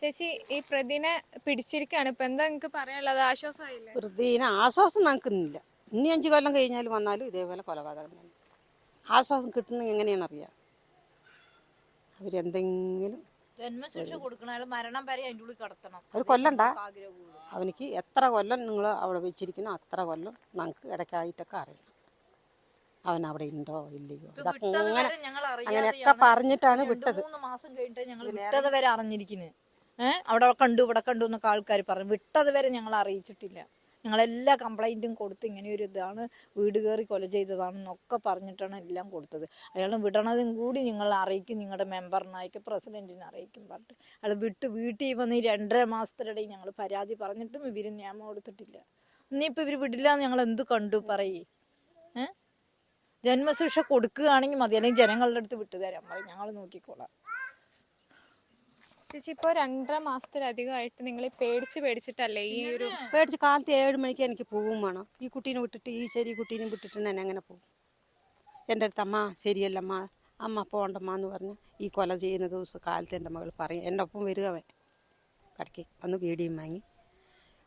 ചേച്ചി ഈ പ്രതിനെ പിടിച്ചിരിക്കാണ്. ഇപ്പൊ എന്താ നിങ്ങക്ക് പറയാനുള്ളത്? ആശ്വാസമായില്ലേ? പ്രതിനെ ആശ്വാസം നമുക്കിന്നില്ല. ഇനി അഞ്ചു കൊല്ലം കഴിഞ്ഞാൽ വന്നാലും ഇതേപോലെ കൊലപാതകം തന്നെ. ആശ്വാസം കിട്ടുന്നത് എങ്ങനെയാണ് അറിയാം. അവരെന്തെങ്കിലും ജന്മശിക്ഷ കൊടുക്കണം അയാൾ മരണം വരെ അതിന്റെ ഉള്ളിൽ കിടത്തണം. അവർ കൊല്ലണ്ട? അവനിക്ക് എത്ര കൊല്ലം നിങ്ങൾ അവിടെ വെച്ചിരിക്കണോ അത്ര കൊല്ലം നമുക്ക് ഇടയ്ക്കായിട്ടൊക്കെ അറിയണം. അവൻ അവിടെ ഉണ്ടോ ഇല്ലയോ? അതൊക്കെ അങ്ങനെ അങ്ങനെയൊക്കെ പറഞ്ഞിട്ടാണ് വിട്ടത്. മൂന്ന് മാസം കഴിഞ്ഞിട്ട് ഞങ്ങൾ വിട്ടത് വരെ അറിഞ്ഞിരിക്കുന്നത് അവിടെ കണ്ടു ഇവിടെ കണ്ടു എന്നൊക്കെ ആൾക്കാർ പറഞ്ഞു വിട്ടത് വരെ ഞങ്ങൾ അറിയിച്ചിട്ടില്ല. ഞങ്ങളെല്ലാ കംപ്ലൈന്റും കൊടുത്ത് ഇങ്ങനെ ഒരു ഇതാണ് വീട് കയറി കൊല ചെയ്തതാണെന്നൊക്കെ പറഞ്ഞിട്ടാണ് എല്ലാം കൊടുത്തത്. അയാൾ വിടണതും കൂടി നിങ്ങൾ അറിയിക്കും നിങ്ങളുടെ മെമ്പറിനായിക്കും പ്രസിഡന്റിനെ അറിയിക്കും പറഞ്ഞിട്ട്. അയാൾ വിട്ട് വീട്ടിൽ വന്ന് ഈ രണ്ടര മാസത്തിനിടയിൽ ഞങ്ങൾ പരാതി പറഞ്ഞിട്ടും ഇവർ നിയമം കൊടുത്തിട്ടില്ല. ഇനിയിപ്പോൾ ഇവർ വിടില്ല എന്ന് ഞങ്ങൾ എന്ത് കണ്ടു പറയേ? ഏഹ് ജന്മശിക്ഷ കൊടുക്കുകയാണെങ്കിൽ മതി. അല്ലെങ്കിൽ ജനങ്ങളുടെ അടുത്ത് വിട്ടുതരാൻ പറയും ഞങ്ങൾ നോക്കിക്കോളാം. ചേച്ചി ഇപ്പൊ രണ്ടര മാസത്തിലധികമായിട്ട് നിങ്ങൾ പേടിച്ച് പേടിച്ചിട്ടല്ലേ ഈ ഒരു പേടിച്ച് കാലത്ത് ഏഴ് മണിക്ക് എനിക്ക് പോവും വേണം. ഈ കുട്ടീനെ വിട്ടിട്ട് ഈ ചെറിയ കുട്ടീനെ വിട്ടിട്ട് ഞാൻ എങ്ങനെ പോകും എന്റെ അടുത്ത് അമ്മ ശരിയല്ലമ്മ അമ്മ പോണ്ടമ്മ എന്ന് പറഞ്ഞ് ഈ കൊല ചെയ്യുന്ന ദിവസം കാലത്ത് എന്റെ മകൾ പറയും എന്റെ ഒപ്പം വരിക അവൻ. കടക്കി അന്ന് ബീഡിയും വാങ്ങി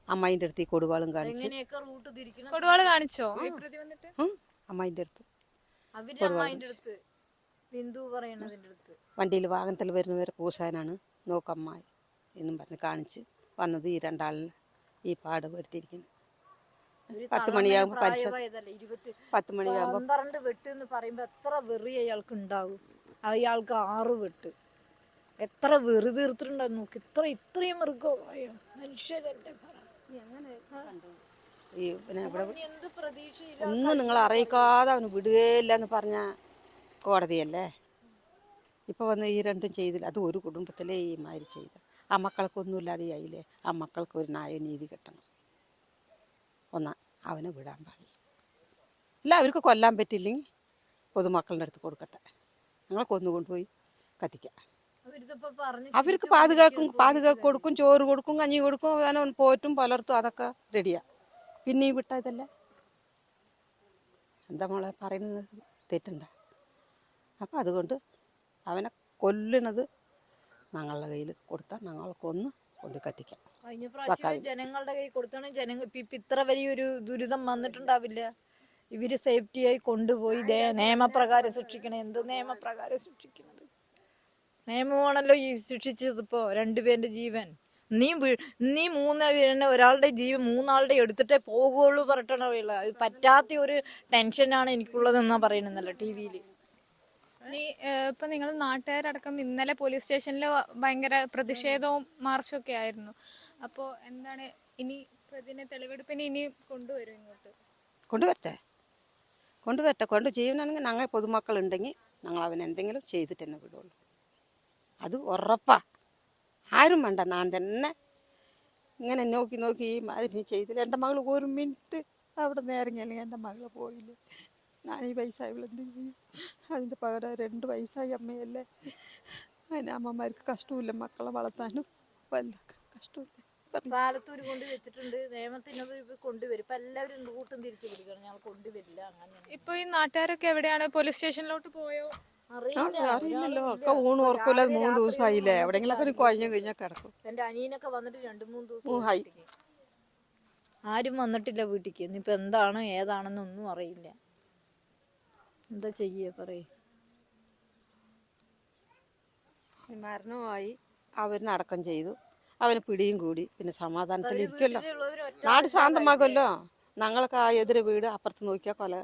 അമ്മായിന്റെ അടുത്ത് ഈ കൊടുവാളും കാണിച്ച്. കൊടുവാൾ കാണിച്ചോ? അമ്മായിന്റെ അടുത്ത്. അടുത്ത്. ബിന്ദു പറയണതിന്റെ അടുത്ത്. വണ്ടിയിൽ വാഹനത്തിൽ വരുന്നവരെ പൂശാനാണ്. നോക്കമ്മായി എന്നും പറഞ്ഞ് കാണിച്ച് വന്നത് ഈ രണ്ടാളിന് ഈ പാട് പെടുത്തിയിരിക്കുന്നു. പത്ത് മണിയാകുമ്പോ മണിയാകുമ്പോൾ ഇരുപത്തി പത്ത് മണിയാകുമ്പോൾ പന്ത്രണ്ട് വെട്ട് എന്ന് പറയുമ്പോ എത്ര വെറി അയാൾക്ക് ഉണ്ടാവും? അയാൾക്ക് ആറ് വെട്ട്. എത്ര വെറി തീർത്തിട്ടുണ്ടാവും നോക്ക്. ഇത്ര ഇത്രയും മൃഗമായ മനുഷ്യരല്ലേ പറ. ഈ പിന്നെ ഇവിടെ ഒന്നും നിങ്ങൾ അറിയിക്കാതെ അവന് വിടുകയില്ല എന്ന് പറഞ്ഞ കോടതിയല്ലേ? ഇപ്പോൾ വന്ന് ഈ രണ്ടും ചെയ്തില്ല. അത് ഒരു കുടുംബത്തിലെ ഈ മാതിരി ചെയ്ത്. ആ മക്കൾക്കൊന്നുമില്ലാതെ ആയില്ലേ? ആ മക്കൾക്ക് ഒരു ന്യായനീതി കിട്ടണം. ഒന്നാ അവനെ വിടാൻ പാടില്ല. ഇല്ല അവർക്ക് കൊല്ലാൻ പറ്റില്ലെങ്കിൽ പൊതുമക്കളുടെ അടുത്ത് കൊടുക്കട്ടെ. ഞങ്ങൾ കൊന്നുകൊണ്ടുപോയി കത്തിക്കാം. അവർക്ക് പാതുകാക്കും പാതുകാക്ക് കൊടുക്കും ചോറ് കൊടുക്കും കഞ്ഞി കൊടുക്കും അവനെ പോറ്റും പലർത്തും അതൊക്കെ റെഡിയാ. പിന്നെയും വിട്ടാ ഇതല്ലേ? എന്താ മോളെ പറയുന്നത്? തെറ്റുണ്ട അപ്പം അതുകൊണ്ട് അവനെ കൊല്ലണത് ഞങ്ങളുടെ കയ്യിൽ കൊടുത്താൽ ഞങ്ങൾക്കൊന്ന് കൊണ്ട് കത്തിക്കാം. കഴിഞ്ഞ പ്രാവശ്യം ജനങ്ങളുടെ കൈ കൊടുത്താണ് ജനങ്ങൾ ഇപ്പം ഇത്ര വലിയൊരു ദുരിതം വന്നിട്ടുണ്ടാവില്ല. ഇവർ സേഫ്റ്റിയായി കൊണ്ടുപോയി നിയമപ്രകാരം ശിക്ഷിക്കണം എന്ത് നിയമപ്രകാരം ശിക്ഷിക്കുന്നത് നിയമമാണല്ലോ ഈ ശിക്ഷിച്ചതിപ്പോ രണ്ടുപേരുടെ ജീവൻ. നീ നീ മൂന്ന് പേരുടെ ഒരാളുടെ ജീവൻ മൂന്നാളുടെ എടുത്തിട്ടേ പോകുള്ളൂ പറഞ്ഞിട്ടാണ് അത് പറ്റാത്ത ഒരു ടെൻഷനാണ് എനിക്കുള്ളതെന്നാ പറയുന്നല്ലോ ടി വിയിൽ ഏഹ്, ഇപ്പൊ നിങ്ങൾ നാട്ടുകാരടക്കം ഇന്നലെ പോലീസ് സ്റ്റേഷനിൽ ഭയങ്കര പ്രതിഷേധവും മാർച്ചും ഒക്കെ ആയിരുന്നു. അപ്പോ എന്താണ് ഇനി പ്രതിനെ തെളിവെടുപ്പിന് ഇനി കൊണ്ടുവരും ഇങ്ങോട്ട്? കൊണ്ടുവരട്ടെ. കൊണ്ടുവരട്ടെ. കൊണ്ട് ചെയ്യണമെങ്കിൽ ഞങ്ങൾ പൊതുമക്കൾ ഉണ്ടെങ്കിൽ ഞങ്ങൾ അവൻ എന്തെങ്കിലും ചെയ്തിട്ട് തന്നെ വിടുള്ളൂ. അത് ഉറപ്പാ. ആരും വേണ്ട. ഞാൻ തന്നെ ഇങ്ങനെ നോക്കി നോക്കി ഈ മാതിരി ചെയ്തില്ല. എന്റെ മകൾ ഒരു മിനിറ്റ് അവിടെ നിന്ന് ഇറങ്ങിയല്ലെങ്കിൽ എന്റെ മകൾ പോയില്ലേ? ഞാൻ ഈ പൈസ എന്ത് ചെയ്യും? അതിന്റെ പകരം രണ്ട് വയസ്സായി അമ്മയല്ലേ. അതിന് അമ്മമാർക്ക് കഷ്ടമില്ല മക്കളെ വളർത്താനും വലുതാക്കാൻ കഷ്ടമില്ല പാലത്തൂര് കൊണ്ട് വെച്ചിട്ടുണ്ട് നിയമത്തിനത് ഇപ്പൊ കൊണ്ടുവരും. ഇപ്പൊ എല്ലാവരും റൂട്ടും തിരിച്ചു പിടിക്കണം ഞങ്ങൾ കൊണ്ടുവരില്ല അങ്ങനെ ഇപ്പൊ ഈ നാട്ടുകാരൊക്കെ എവിടെയാണ്? പോലീസ് സ്റ്റേഷനിലോട്ട് പോയോ? അറിയില്ല അറിയില്ലല്ലോ. ഒക്കെ ഊണ് ഓർക്കൂല മൂന്ന് ദിവസമായില്ലേ എവിടെയെങ്കിലൊക്കെ കഴിഞ്ഞ കുഴഞ്ഞു കഴിഞ്ഞാൽ കിടക്കും. എന്റെ അനിയനൊക്കെ വന്നിട്ട് രണ്ടു മൂന്ന് ദിവസം. ആരും വന്നിട്ടില്ല വീട്ടിക്ക് ഇനിയിപ്പോ എന്താണ് ഏതാണെന്നൊന്നും അറിയില്ല. എന്താ ചെയ്യ? പറയും. മരണമായി അവർ അടക്കം ചെയ്തു. അവന് പിടിയും കൂടി. പിന്നെ സമാധാനത്തിൽ ഇരിക്കുമല്ലോ നാട് ശാന്തമാകുമല്ലോ ഞങ്ങൾക്ക് ആ എതിരെ വീട് അപ്പുറത്ത് നോക്കിയാൽ കൊല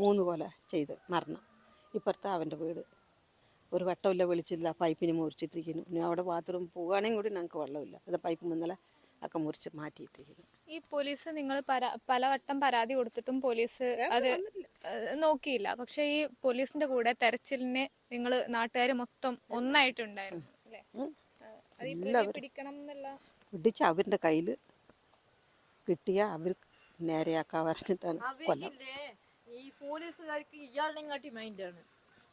മൂന്ന് കൊല ചെയ്ത് മരണം. ഇപ്പുറത്ത് അവന്റെ വീട്. ഒരു വെട്ടമില്ല വെളിച്ചില്ല. പൈപ്പിന് മുറിച്ചിട്ടിരിക്കുന്നു. ഇനി അവിടെ ബാത്റൂം പോവുകയാണെങ്കിൽ കൂടി ഞങ്ങൾക്ക് വെള്ളമില്ല. അത് പൈപ്പ് മുന്നലെ ഒക്കെ മുറിച്ച് മാറ്റിയിട്ടിരിക്കുന്നു. ഈ പോലീസ് നിങ്ങൾ പല വട്ടം പരാതി കൊടുത്തിട്ടും പോലീസ് അത് നോക്കിയില്ല. പക്ഷെ ഈ പോലീസിന്റെ കൂടെ തെരച്ചിലിന് നിങ്ങൾ നാട്ടുകാർ മൊത്തം ഒന്നായിട്ടുണ്ടായിരുന്നു. അല്ലേ? പിടിക്കണം എന്നുള്ള പിടിച്ച് അവരുടെ കയ്യിൽ കിട്ടിയ അവർ നേരെയാക്കാൻ പറഞ്ഞിട്ടാണ് കൊല്ലം. ഈ പോലീസുകാർക്ക് ഇയാളിനെയും കാട്ടി മൈൻഡാണ്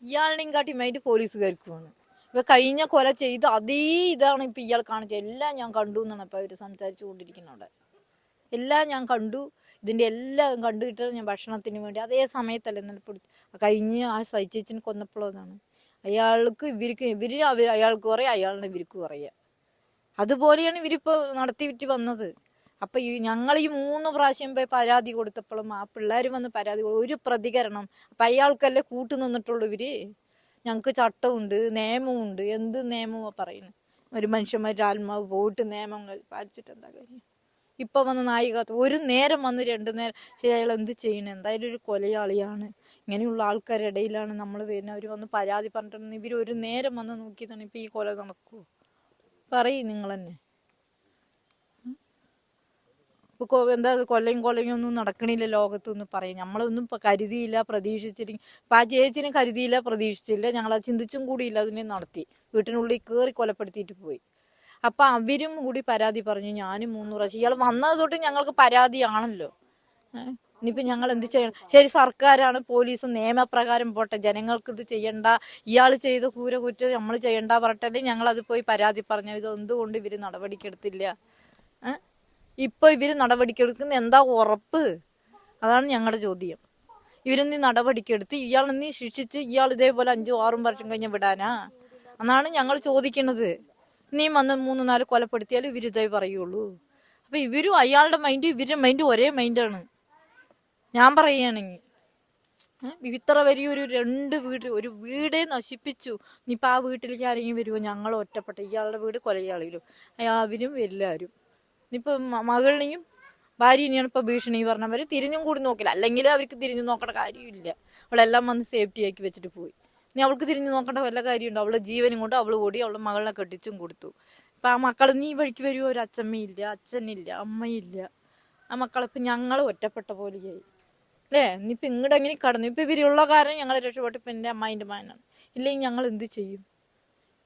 ഇയാളിനെയും കാട്ടി മൈൻഡ് പോലീസുകാർക്കുമാണ്. ഇപ്പൊ കഴിഞ്ഞ കൊല ചെയ്ത് അതേ ഇതാണ് ഇപ്പൊ ഇയാൾ കാണിച്ചത്. എല്ലാം ഞാൻ കണ്ടു എന്നാണ് ഇപ്പൊ അവർ സംസാരിച്ചു കൊണ്ടിരിക്കുന്നത് അവിടെ. എല്ലാം ഞാൻ കണ്ടു. ഇതിന്റെ എല്ലാം കണ്ടുകിട്ടത് ഞാൻ ഭക്ഷണത്തിന് വേണ്ടി. അതേ സമയത്തല്ല എന്നിട്ട് കഴിഞ്ഞ് ആ സൈച്ചേച്ചിനെ കൊന്നപ്പോഴതാണ് അയാൾക്ക് ഇവർക്ക് ഇവർ അവർ അയാൾക്ക് കുറേ അയാളുടെ ഇവർക്ക് കുറയുക അതുപോലെയാണ് ഇവരിപ്പോൾ നടത്തി വിറ്റ് വന്നത്. അപ്പം ഈ ഞങ്ങൾ ഈ മൂന്ന് പ്രാവശ്യം പോയി പരാതി കൊടുത്തപ്പോഴും ആ പിള്ളേർ വന്ന് പരാതി ഒരു പ്രതികരണം. അപ്പം അയാൾക്കല്ലേ കൂട്ടു നിന്നിട്ടുള്ളൂ ഇവർ ഞങ്ങൾക്ക് ചട്ടമുണ്ട് നിയമമുണ്ട് എന്ത് നിയമമാണ് പറയുന്നത് ഒരു മനുഷ്യന്മാരുടെ ആത്മാവ് പോയിട്ട് നിയമങ്ങൾ പാലിച്ചിട്ട് എന്താ കാര്യം? ഇപ്പൊ വന്ന് നായികത്ത് ഒരു നേരം വന്ന് രണ്ടു നേരം ശരി അയാൾ എന്ത് ചെയ്യണം? എന്തായാലും ഒരു കൊലയാളിയാണ്. ഇങ്ങനെയുള്ള ആൾക്കാരുടെ ഇടയിലാണ് നമ്മൾ വരുന്നത്. അവർ വന്ന് പരാതി പറഞ്ഞിട്ടുണ്ട് ഇവർ ഒരു നേരം വന്ന് നോക്കിയതാണ് ഇപ്പൊ ഈ കൊല നടക്കുമോ പറയും നിങ്ങൾ തന്നെ. ഇപ്പൊ എന്താ കൊല്ലയും കൊല്ലയും ഒന്നും നടക്കണില്ല ലോകത്ത് എന്ന് പറയും. നമ്മളൊന്നും ഇപ്പൊ കരുതിയില്ല പ്രതീക്ഷിച്ചില്ല ഇപ്പൊ ആ ചേച്ചിനെ കരുതിയില്ല പ്രതീക്ഷിച്ചില്ല. ഞങ്ങൾ അത് ചിന്തിച്ചും കൂടിയില്ല അതിനെ നടത്തി. വീട്ടിനുള്ളിൽ കയറി കൊലപ്പെടുത്തിയിട്ട് പോയി. അപ്പൊ അവരും കൂടി പരാതി പറഞ്ഞു ഞാനും മൂന്ന് പ്രാവശ്യം. ഇയാൾ വന്നത് തൊട്ട് ഞങ്ങൾക്ക് പരാതിയാണല്ലോ. ഏഹ് ഇനിയിപ്പോ ഞങ്ങൾ എന്ത് ചെയ്യണം? ശരി സർക്കാരാണ് പോലീസും നിയമപ്രകാരം പോട്ടെ. ജനങ്ങൾക്ക് ഇത് ചെയ്യണ്ട. ഇയാൾ ചെയ്ത കൂര കുറ്റം നമ്മൾ ചെയ്യണ്ട പറഞ്ഞിട്ടല്ലേ ഞങ്ങൾ അത് പോയി പരാതി പറഞ്ഞു. ഇത് എന്തുകൊണ്ട് ഇവർ നടപടിക്കെടുത്തില്ല? ഇപ്പോൾ ഇവർ നടപടിക്കെടുക്കുന്ന എന്താ ഉറപ്പ്? അതാണ് ഞങ്ങളുടെ ചോദ്യം. ഇവരൊന്നീ നടപടിക്കെടുത്ത് ഇയാളെന്നീ ശിക്ഷിച്ച് ഇയാൾ ഇതേപോലെ അഞ്ചും ആറും വർഷം കഴിഞ്ഞ് വിടാനാ? എന്നാണ് ഞങ്ങൾ ചോദിക്കുന്നത് നീ വന്ന് മൂന്ന് നാല് കൊലപ്പെടുത്തിയാലും ഇവരിതായി പറയുള്ളൂ. അപ്പൊ ഇവരും അയാളുടെ മൈൻഡും ഇവരുടെ മൈൻഡും ഒരേ മൈൻഡാണ് ഞാൻ പറയുകയാണെങ്കിൽ ഇത്ര ഇത്ര വലിയൊരു രണ്ട് വീട് ഒരു വീടേ നശിപ്പിച്ചു. ഇനിയിപ്പോൾ ആ വീട്ടിലേക്ക് ആരെങ്കിലും വരുമോ ഞങ്ങൾ ഒറ്റപ്പെട്ട ഇയാളുടെ വീട് കൊലയാളിലും അവരും എല്ലാവരും. ഇനിയിപ്പോൾ മകളിനെയും ഭാര്യനെയാണ് ഇപ്പോൾ ഭീഷണി പറഞ്ഞവർ തിരിഞ്ഞും കൂടി നോക്കില്ല. അല്ലെങ്കിൽ അവർക്ക് തിരിഞ്ഞു നോക്കേണ്ട കാര്യമില്ല. അവളെല്ലാം വന്ന് സേഫ്റ്റി ആക്കി വെച്ചിട്ട് പോയി. ഇനി അവൾക്ക് തിരിഞ്ഞു നോക്കേണ്ട വല്ല കാര്യമുണ്ടോ? അവളുടെ ജീവനും കൊണ്ട് അവൾ ഓടി അവളുടെ മകളെ കെട്ടിച്ചും കൊടുത്തു. ഇപ്പം ആ മക്കൾ നീ വഴിക്ക് വരുമോ ഒരു അച്ഛമ്മയില്ല അച്ഛനില്ല അമ്മയില്ല. ആ മക്കളിപ്പം ഞങ്ങൾ ഒറ്റപ്പെട്ട പോലെയായി. അല്ലേ? ഇനിയിപ്പോൾ ഇങ്ങോട്ട് എങ്ങനെ കടന്നു? ഇപ്പം ഇവരുള്ള കാരണം ഞങ്ങൾ രക്ഷപ്പെട്ടു ഇപ്പം എന്റെ അമ്മായിന്റെ മാനാണ് ഇല്ലെങ്കിൽ ഞങ്ങൾ എന്ത് ചെയ്യും?